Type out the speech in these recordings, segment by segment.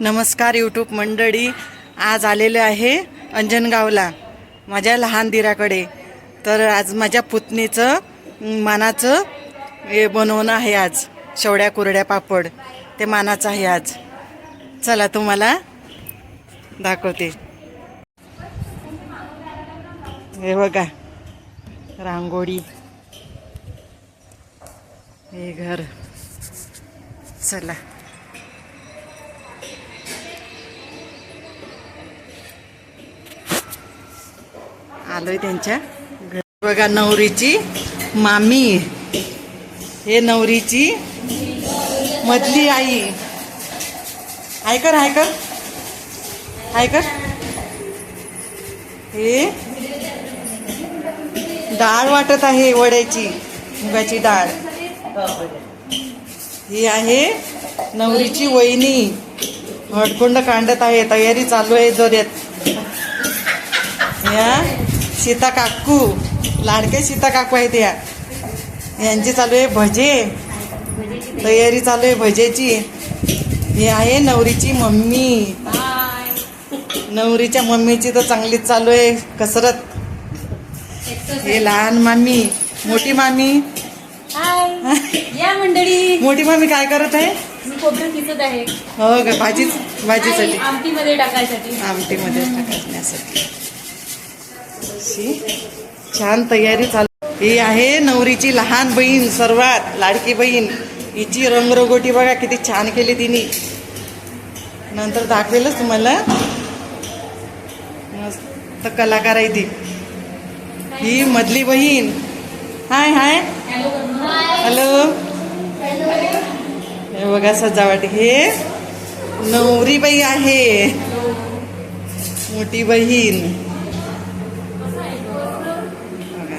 नमस्कार यूट्यूब मंडळी. आज आलेले आहे अंजनगावला माझ्या लहान दिराकडे. तर आज माझ्या पुतणीचं मानाचं हे बनवणं आहे आज. शेवड्या कुरड्या पापड. ते मानाचं आहे आज. चला तुम्हाला दाखवते. हे बघा. रांगोळी. हे घर. चला. आलोय त्यांच्या बघा नवरीची मामी. हे नवरीची मधली आई. ऐकर ऐकर ऐकर हे डाळ वाटत आहे वड्याची मुगाची डाळ. ही आहे नवरीची वहिनी. हडकुंड कांडत आहे तयारी चालू आहे जोऱ्यात या. सीता काकू लाडके सीता काकू आहेत या. यांची चालू आहे भजे. तयारी चालू आहे भजेची. ही आहे नवरीची मम्मी. नवरीच्या मम्मीची तर चांगलीच चालू आहे. कसरत. हे लहान मामी. मोठी मामी. या मंडळी. मोठी मामी काय करत आहे? मी खोबरं किसत आहे. हो का? भाजी भाजीसाठी. आमटीमध्ये टाकायसाठी. आमटीमध्ये टाकण्यासाठी अशी छान तयारी चालू. ही आहे नवरीची लहान बहीण सर्वात लाडकी बहीण. हिची रंगरंगोटी बघा किती छान केली तिने. नंतर दाखवेलच तुम्हाला. मस्त कलाकार आहे ती. ही मधली बहीण. Hi hi. हॅलो. हे बघा सजावट. हे नवरीबाई आहे. मोठी बहीण बघा,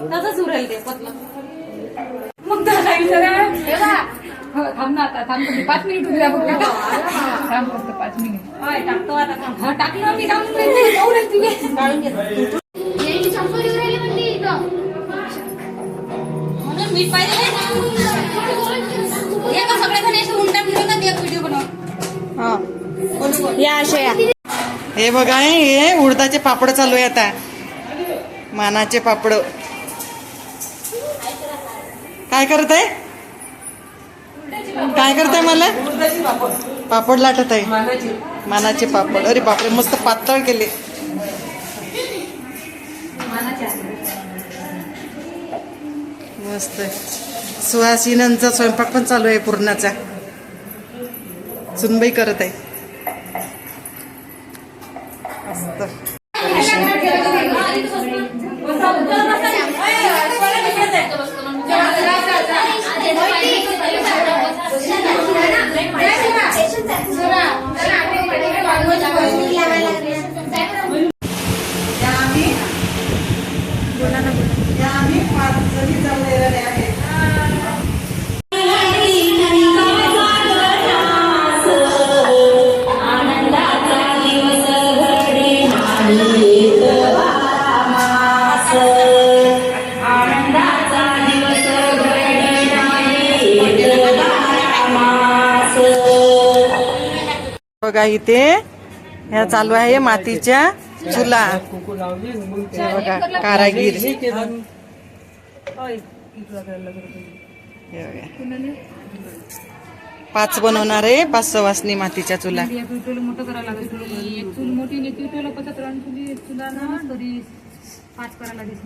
तसंच उरेल ते पतलं मग त्याला विचारा हो, थांब ना आता थांब. तुम्ही पाच मिनिट उद्या फक्त थांब फक्त पाच मिनिट. होय टाकतो आता थांब. हा टाकलं मी टाकून देते. एवढंच तुझे. काढून घेतो म्हणून मीठ पाहिजे एका सगळ्या जण असे उलटा फिरवतात एक व्हिडिओ बनव हा. या अशा हे बघा हे उडदाचे पापड चालू आहे आता. मानाचे पापड. काय करत आहे काय करताय मला? पापड लाटत आहे. मानाचे पापड. अरे बापरे मस्त पातळ केले. मस्त. सुहासिनांचा स्वयंपाक पण चालू आहे पूर्णाचा. सुनबाई करत आहे. मस्त. या बघा इथे. ह्या चालू आहे मातीच्या चुला. बघा कारागीर. हे. पाच बनवणार आहे पाच सवासनी मातीच्या चुला. या पिठोला मोठं करायला लागेल तुला. एक चूल मोठी ने पिठोला पचत राहून चुली एक चुला ना तरी पाच करायला लागेल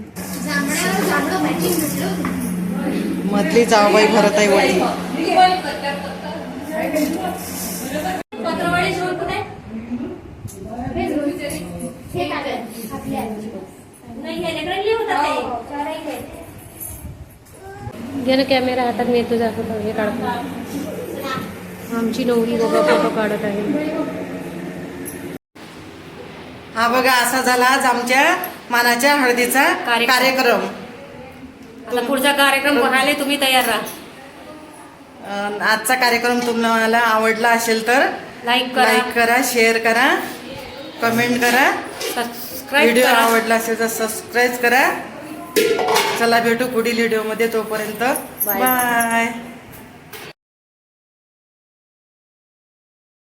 मधली जावबाई भरत आहे वडी पत्रवाळी शिवून कुठे नाही हे लेकरांनी होतात ते. घे ना कॅमेरा हातात मी तुझा फोटो हे काढतो. आमची नवरी बघा फोटो काढत आहे. हा बघा असा झाला आज आमच्या मानाच्या हळदीचा कार्यक्रम. कार्यक्रम. आता पुढचा कार्यक्रम बघायला तुम्ही तयार राहा. अं, आजचा कार्यक्रम तुम्हाला आवडला असेल तर लाईक करा. लाईक करा शेअर करा कमेंट करा. सबस्क्राईब व्हिडिओ आवडला असेल तर सबस्क्राईब करा. चला भेटू पुढील व्हिडिओमध्ये तोपर्यंत. बाय